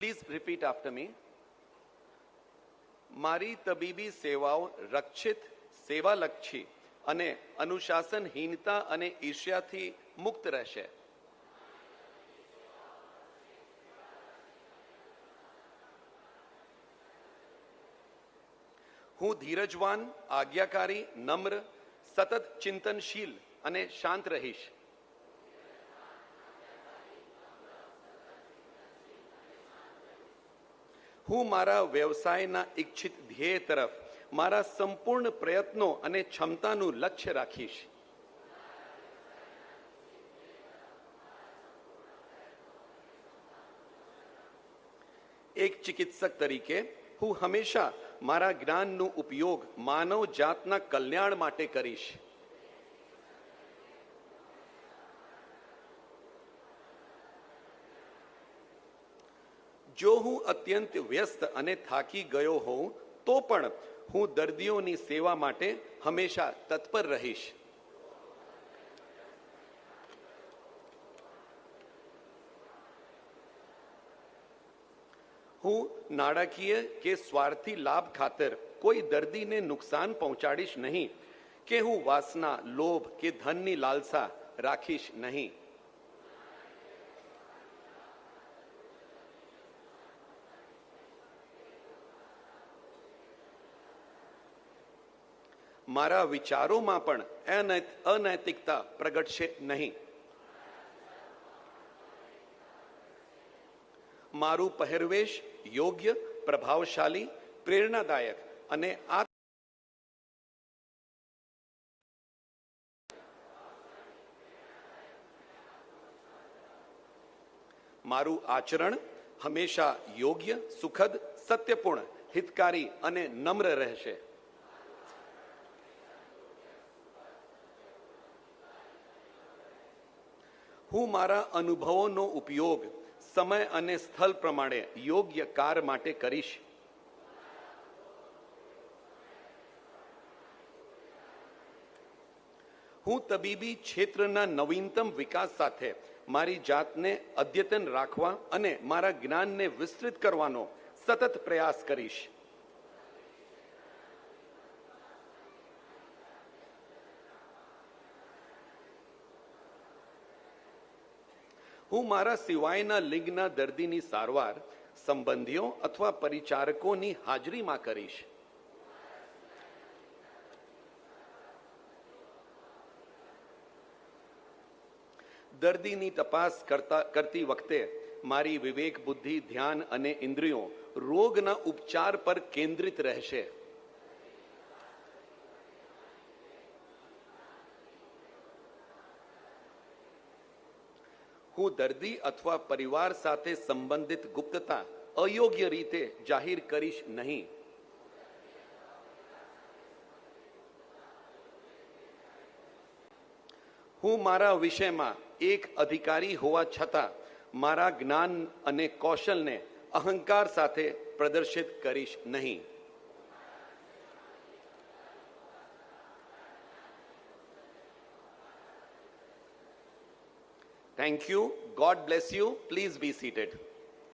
Please repeat after મી મારી તબીબી સેવાઓ રક્ષિત, સેવાલક્ષી અને અનુશાસનહીનતા અને ઈર્ષ્યાથી મુક્ત રહેશે. હું ધીરજવાન, આજ્ઞાકારી, નમ્ર, સતત ચિંતનશીલ અને શાંત રહીશ. હું મારા વ્યવસાયના ઈચ્છિત ધ્યેય તરફ મારા સંપૂર્ણ પ્રયત્નો અને ક્ષમતાનું લક્ષ્ય રાખીશ. એક ચિકિત્સક તરીકે, હું હંમેશા મારા જ્ઞાનનો ઉપયોગ માનવ જાતના કલ્યાણ માટે કરીશ. જો હું અત્યંત વ્યસ્ત અને થાકી ગયો હોઉં, તો પણ હું દર્દીઓની સેવા માટે હંમેશા તત્પર રહીશ. હું નાણાકીય કે સ્વાર્થી લાભ ખાતર કોઈ દર્દીને નુકસાન પહોંચાડીશ નહીં, કે હું વાસના, લોભ કે ધનની લાલસા રાખીશ નહીં. મારા વિચારોમાં પણ અનૈત- અનૈતિકતા પ્રગટશે નહીં. મારું પહેરવેશ યોગ્ય, પ્રભાવશાળી, પ્રેરણાદાયક અને આ મારું આચરણ હંમેશા યોગ્ય, સુખદ, સત્યપૂર્ણ, હિતકારી અને નમ્ર રહેશે. હું મારા અનુભવોનો ઉપયોગ સમય અને સ્થળ પ્રમાણે યોગ્ય કાર માટે કરીશ. હું તબીબી ક્ષેત્રના નવીનતમ વિકાસ સાથે મારી જાતને અદ્યતન રાખવા અને મારા જ્ઞાનને વિસ્તૃત કરવાનો સતત પ્રયાસ કરીશ. હું મારા સિવાયના લિંગના દર્દીની સારવાર, સંબંધીઓ અથવા પરિચારકોની હાજરીમાં કરીશ. દર્દીની તપાસ કરતા, કરતી વખતે મારી વિવેક બુદ્ધિ, ધ્યાન અને ઇન્દ્રિયો રોગના ઉપચાર પર કેન્દ્રિત રહેશે. હું દર્દી અથવા પરિવાર સાથે સંબંધિત ગુપ્તતા અયોગ્ય રીતે જાહેર કરીશ નહીં હું મારા વિષયમાં એક અધિકારી હોવા છતાં મારા જ્ઞાન અને કૌશલને અહંકાર સાથે પ્રદર્શિત કરીશ નહીં Thank you. God bless you. Please be seated.